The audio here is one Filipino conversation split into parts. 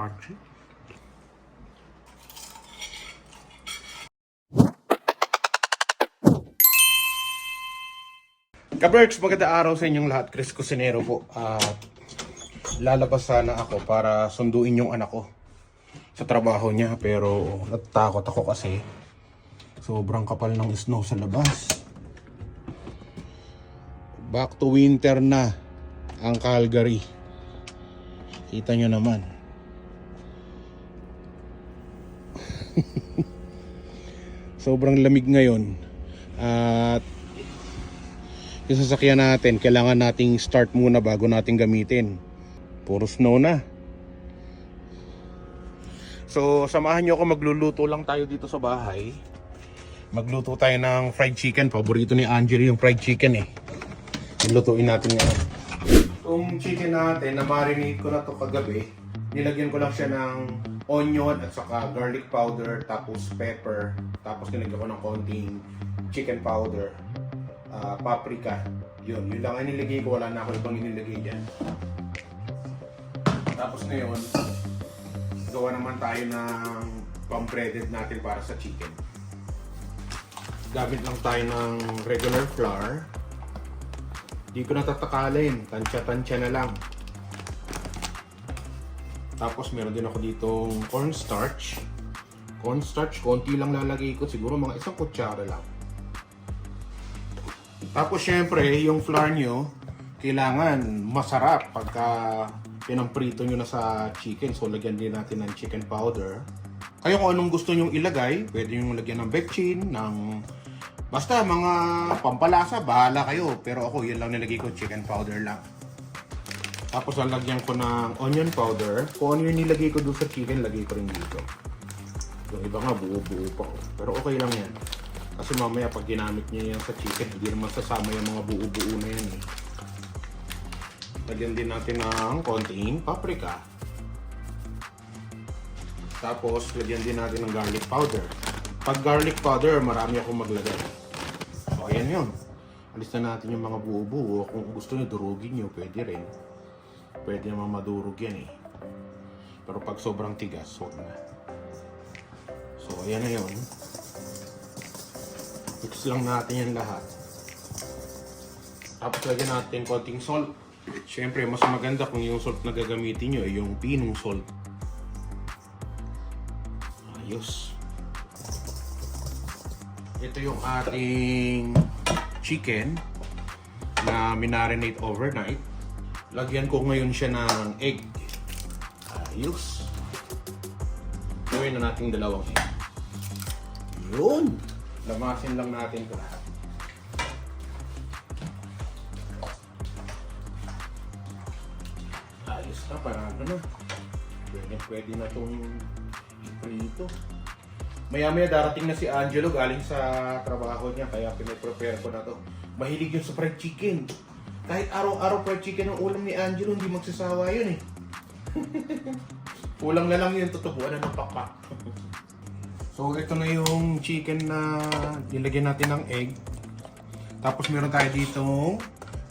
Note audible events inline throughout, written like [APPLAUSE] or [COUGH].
crunchy. Kaberks, maganda araw sa inyong lahat. Chris Cusinero po. At lalabas sana ako para sunduin yung anak ko sa trabaho niya. Pero natatakot ako kasi sobrang kapal ng snow sa labas. Back to winter na ang Calgary. Kita nyo naman. Sobrang lamig ngayon. At yung sasakyan natin, kailangan nating start muna bago natin gamitin. Puro snow na. So, samahan nyo ako magluluto lang tayo dito sa bahay. Magluto tayo ng fried chicken. Paborito ni Angelo yung fried chicken eh. Lutuin natin ngayon. Itong chicken natin, na-marinate ko na to kagabi. Nilagyan ko lang siya ng onion at saka garlic powder, tapos pepper, tapos nilagyan ko ng konting chicken powder, ah, paprika. Yun, yun lang ang nilagay ko. Wala na ako ibang inilagay dyan. Tapos ngayon, gawa naman tayo ng pang-breaded natin para sa chicken. Gamit lang tayo ng regular flour. Di ko natatakalin. Tansya-tansya na lang. Tapos meron din ako ditong cornstarch. Cornstarch, konti lang lalagay ko. Siguro mga isang kutsara lang. Tapos syempre, yung flour nyo, kailangan masarap pagka pinamprito nyo na sa chicken. So, lagyan din natin ng chicken powder. Kayo kung anong gusto nyo ilagay, pwede nyo lagyan ng bechin, ng Basta mga pampalasa, bahala kayo. Pero ako, yun lang nilagay ko, chicken powder lang. Tapos lalagyan ko ng onion powder. Kung ano yung nilagay ko doon sa chicken, lagay ko rin dito. Yung iba nga, buo-buo pa ko. Pero okay lang yan. Kasi mamaya pag ginamit niya yan sa chicken, hindi naman sasama yung mga buo-buo na yan eh. Lagyan din natin ng konting paprika. Tapos, lagyan din natin ng garlic powder. Pag garlic powder, marami akong maglagay. So, ayan yun. Alis na natin yung mga buo-buo. Kung gusto nyo durugin nyo, pwede rin. Pwede naman madurog yan eh. Pero pag sobrang tigas, huwag na. So, ayan na yun. Mix lang natin yan lahat. Tapos lagyan natin konting salt. Siyempre, mas maganda kung yung salt na gagamitin nyo ay yung pinong salt. Ayos. Ito yung ating chicken na minarinate overnight. Lagyan ko ngayon siya ng egg. Ayos. Gawin na natin dalawang egg. Yun! Lamasin lang natin ito lahat. Ayos na, parado na. Pwede, pwede na itong iprito. Maya-maya darating na si Angelo galing sa trabaho niya kaya pinaprepare ko na to. Mahilig yun sa fried chicken. Kahit araw-araw fried chicken ang ulam ni Angelo, hindi magsasawa yun eh. [LAUGHS] Kulang na lang yun, tutubuan na ng pakpak. so ito na yung chicken na nilagyan natin ng egg. Tapos meron tayo dito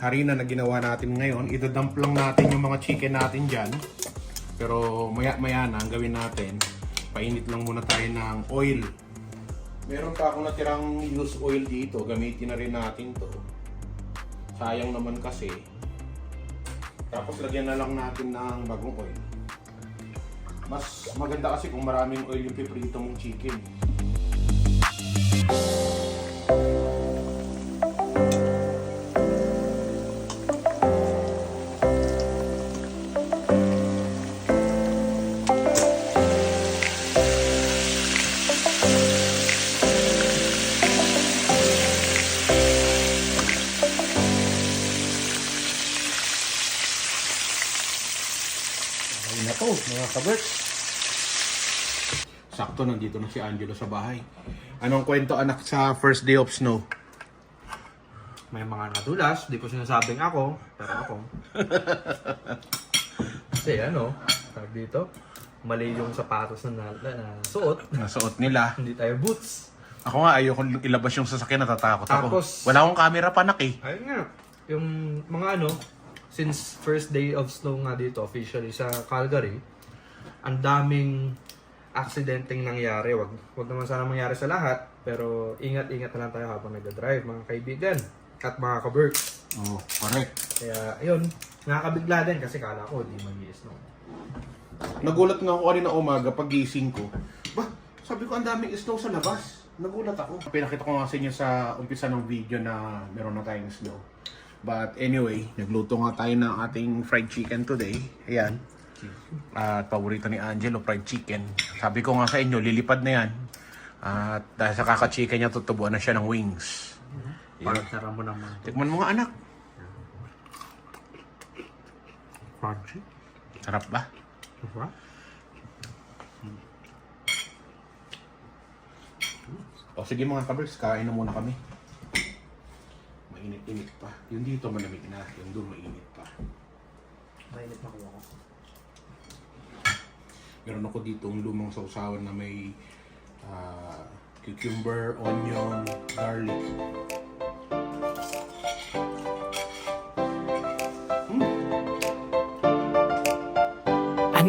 harina na ginawa natin ngayon. Idadump lang natin yung mga chicken natin dyan. Pero maya-maya na ang gawin natin painit lang muna tayo ng oil. Meron pa ako natirang used oil dito. Gamitin na rin natin to. Sayang naman kasi. Tapos lagyan na lang natin ng bagong oil. Mas maganda kasi kung maraming oil yung piprito mong chicken. Mga kabert. Sakto, nandito na si Angelo sa bahay. Anong kwento anak sa first day of snow? May mga nadulas, di ko sinasabing ako, pero ako. [LAUGHS] Kasi ano, tawag dito, mali yung sapatos na, na, na suot, Nasuot nila. [LAUGHS] hindi tayo boots. Ako nga, ayoko ilabas yung sasakyan, natatakot ako. Tapos- Wala akong camera pa, nak eh. Ayun nga, yung mga ano, since first day of snow nga dito, officially sa Calgary, ang daming aksidenteng nangyari. Wag, wag naman sana mangyari sa lahat, pero ingat-ingat na lang tayo habang nagda-drive, mga kaibigan at mga ka-work. Oh, correct. Kaya, yun, nakakabigla din kasi kala ko di mag snow. Nagulat nga ako kanina umaga pag gising ko. Ba, sabi ko ang daming snow sa labas. Nagulat ako. Pinakita ko nga sa inyo sa umpisa ng video na meron na tayong snow. But anyway, nagluto nga tayo ng ating fried chicken today. Ayan. At paborito ni Angelo, fried chicken. Sabi ko nga sa inyo, lilipad na yan. At dahil sa kaka-chicken niya, tutubuan na siya ng wings. Partneran mo naman. Tikman mo nga anak. Crunchy. Sarap ba? Diba? O sige mga kabers, kain na muna kami. Mainit-init pa. Yung dito malamig na, yung doon mainit pa. Mainit na kuha ko. Meron ako dito yung lumang sausawan na may ah, cucumber, onion, garlic.